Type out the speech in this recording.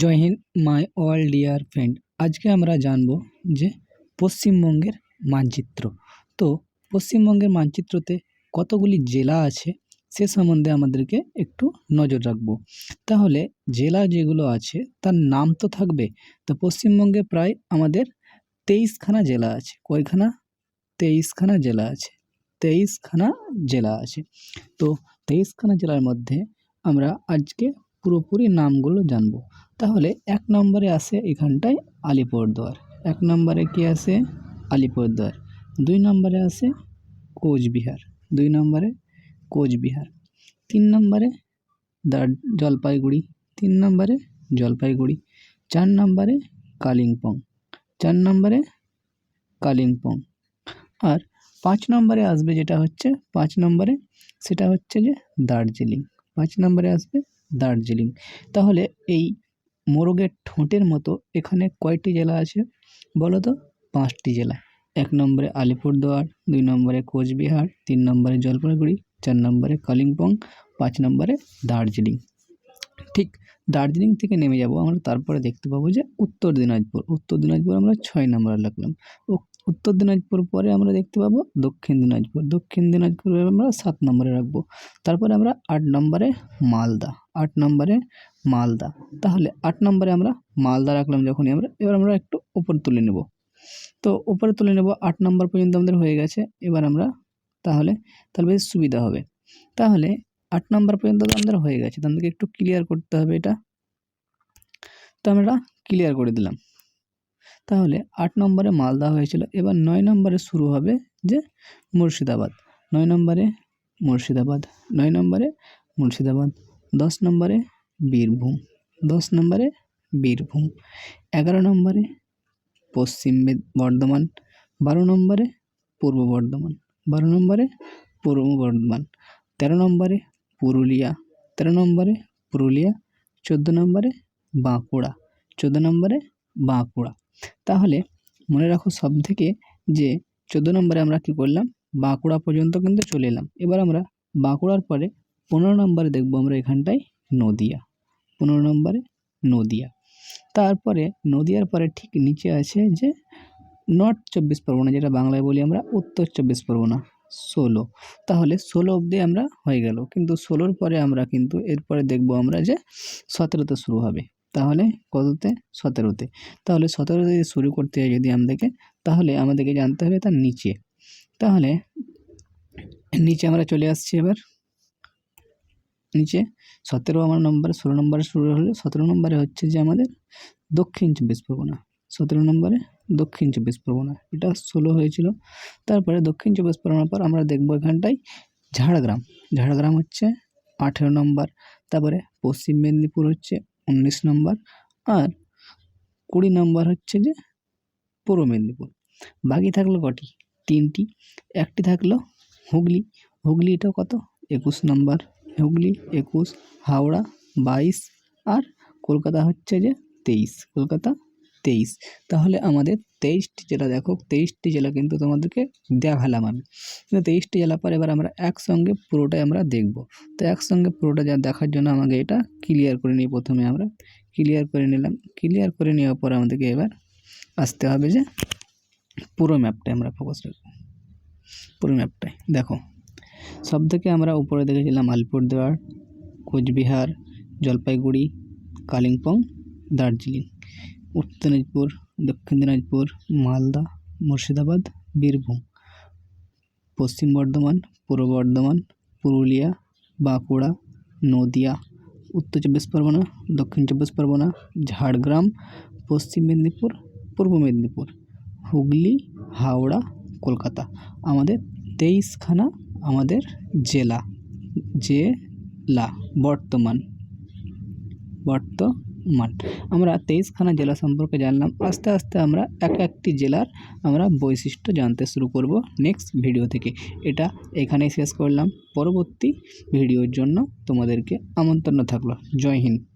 Jai Hind, my all dear friend. আজকে আমরা জানব যে পশ্চিমবঙ্গের মানচিত্র। তো পশ্চিমবঙ্গের মানচিত্রতে কতগুলি জেলা আছে, সে সম্বন্ধে আমাদেরকে একটু নজর রাখব। তাহলে জেলা যেগুলো আছে, তার নাম তো থাকবে। তো পশ্চিমবঙ্গে প্রায় আমাদের তেইশখানা জেলা আছে। কয়খানা? তেইশখানা জেলা আছে। তেইশখানা জেলা আছে। তো তেইশখানা জেলার মধ্যে আমরা আজকে পুরোপুরি নামগুলো জানব। তাহলে এক নম্বরে আসে এখানটায় আলিপুরদুয়ার। এক নম্বরে কি আসে আলিপুরদুয়ার। দুই নম্বরে আসে কোচবিহার। দুই নম্বরে কোচবিহার। তিন নম্বরে দার জলপাইগুড়ি। তিন নম্বরে জলপাইগুড়ি। চার নম্বরে কালিম্পং। চার নম্বরে কালিম্পং। আর পাঁচ নম্বরে আসবে যেটা হচ্ছে, পাঁচ নম্বরে সেটা হচ্ছে যে দার্জিলিং। পাঁচ নম্বরে আসবে দার্জিলিং। তাহলে এই মোরগের ঠোঁটের মতো এখানে কয়টি জেলা আছে বলো তো? পাঁচটি জেলা। এক নম্বরে আলিপুরদুয়ার, দুই নম্বরে কোচবিহার, তিন নম্বরে জলপাইগুড়ি, চার নম্বরে কালিম্পং, পাঁচ নম্বরে দার্জিলিং। ঠিক দার্জিলিং থেকে নেমে যাব আমরা, তারপরে দেখতে পাবো যে উত্তর দিনাজপুর। উত্তর দিনাজপুর আমরা ছয় নম্বরে লাগলাম। ও উত্তর দিনাজপুর পরে আমরা দেখতে পাবো দক্ষিণ দিনাজপুর। দক্ষিণ দিনাজপুর আমরা সাত নম্বরে রাখব। তারপরে আমরা আট নম্বরে মালদা। আট নম্বরে মালদা। তাহলে আট নম্বরে আমরা মালদা রাখলাম যখনই আমরা। এবার আমরা একটু উপর তুলে নেব। তো উপরে তুলে নেব, আট নম্বর পর্যন্ত আমাদের হয়ে গেছে। এবার আমরা তাহলে তাহলে বেশ সুবিধা হবে। তাহলে আট নম্বর পর্যন্ত আমাদের হয়ে গেছে। তো আমাদেরকে একটু ক্লিয়ার করতে হবে এটা। তো আমরা ক্লিয়ার করে দিলাম। তাহলে আট নম্বরে মালদা হয়েছিল। এবার নয় নম্বরে শুরু হবে যে মুর্শিদাবাদ। নয় নম্বরে মুর্শিদাবাদ, নয় নম্বরে মুর্শিদাবাদ, দশ নম্বরে বীরভূম, দশ নম্বরে বীরভূম, এগারো নম্বরে পশ্চিম বর্ধমান, বারো নম্বরে পূর্ব বর্ধমান, বারো নম্বরে পূর্ব বর্ধমান, তেরো নম্বরে পুরুলিয়া, তেরো নম্বরে পুরুলিয়া, চোদ্দ নম্বরে বাঁকুড়া, চোদ্দ নম্বরে বাঁকুড়া। তাহলে মনে রাখো সব থেকে যে চোদ্দ নম্বরে আমরা কী করলাম? বাঁকুড়া পর্যন্ত কিন্তু চলে এলাম। এবার আমরা বাঁকুড়ার পরে পনেরো নম্বরে দেখব আমরা এখানটায় নদিয়া। পনেরো নম্বরে নদিয়া। তারপরে নদিয়ার পরে ঠিক নিচে আছে যে নর্থ চব্বিশ পরগনা, যেটা বাংলায় বলি আমরা উত্তর চব্বিশ পরগনা, ষোলো। তাহলে ষোলো অবধি আমরা হয়ে গেল। কিন্তু ষোলোর পরে আমরা কিন্তু এরপরে দেখব আমরা যে সতেরোতে শুরু হবে। তাহলে কততে? সতেরোতে। তাহলে সতেরোতে শুরু করতে হয় যদি আমাদেরকে, তাহলে আমাদেরকে জানতে হবে তার নিচে। তাহলে নিচে আমরা চলে আসছি এবার। নিচে। সতেরো আমার নম্বর, ষোলো নম্বরে শুরু হলে। সতেরো নম্বরে হচ্ছে যে আমাদের দক্ষিণ চব্বিশ পরগনা। সতেরো নম্বরে দক্ষিণ চব্বিশ পরগনা। এটা ষোলো হয়েছিল। তারপরে দক্ষিণ চব্বিশ পরগনার পর আমরা দেখব এখানটায় ঝাড়গ্রাম। ঝাড়গ্রাম হচ্ছে আঠেরো নম্বর। তারপরে পশ্চিম মেদিনীপুর হচ্ছে উনিশ নম্বর আর কুড়ি নম্বর হচ্ছে যে পূর্ব মেদিনীপুর। বাকি থাকল কটি? তিনটি। একটি থাকল হুগলি। হুগলিটাও কত? একুশ নম্বর। হুগলি একুশ, হাওড়া বাইশ আর কলকাতা হচ্ছে যে তেইশ। কলকাতা তেইশ। তাহলে আমাদের তেইশটি জেলা দেখো, তেইশটি জেলা কিন্তু তোমাদেরকে দেখালাম আমি। কিন্তু তেইশটি জেলা পর এবার আমরা একসঙ্গে পুরোটাই আমরা দেখব। তো একসঙ্গে পুরোটা যা দেখার জন্য আমাকে এটা ক্লিয়ার করে নিই প্রথমে আমরা ক্লিয়ার করে নিলাম। ক্লিয়ার করে নেওয়ার পর আমাদেরকে এবার আসতে হবে যে পুরো ম্যাপটাই আমরা ফোকাস রাখব। পুরো ম্যাপটাই দেখো। সব থেকে আমরা উপরে দেখেছিলাম আলিপুরদুয়ার, কোচবিহার, জলপাইগুড়ি, কালিম্পং, দার্জিলিং। উত্তর দিনাজপুর দক্ষিণ দিনাজপুর মালদা, মুর্শিদাবাদ, বীরভূম। পশ্চিম বর্ধমান, পূর্ব বর্ধমান, পুরুলিয়া, বাঁকুড়া, নদিয়া, উত্তর চব্বিশ পরগনা, দক্ষিণ চব্বিশ পরগনা, ঝাড়গ্রাম, পশ্চিম মেদিনীপুর, পূর্ব মেদিনীপুর, হুগলি, হাওড়া, কলকাতা। আমাদের তেইশখানা আমাদের জেলা জেলা, বর্তমান। বর্তমান আমরা তেইশখানা জেলা সম্পর্কে জানলাম। আস্তে আস্তে আমরা এক একটি জেলার আমরা বৈশিষ্ট্য জানতে শুরু করব নেক্সট ভিডিও থেকে। এটা এখানেই শেষ করলাম। পরবর্তী ভিডিওর জন্য তোমাদেরকে আমন্ত্রণ থাকল। জয় হিন্দ।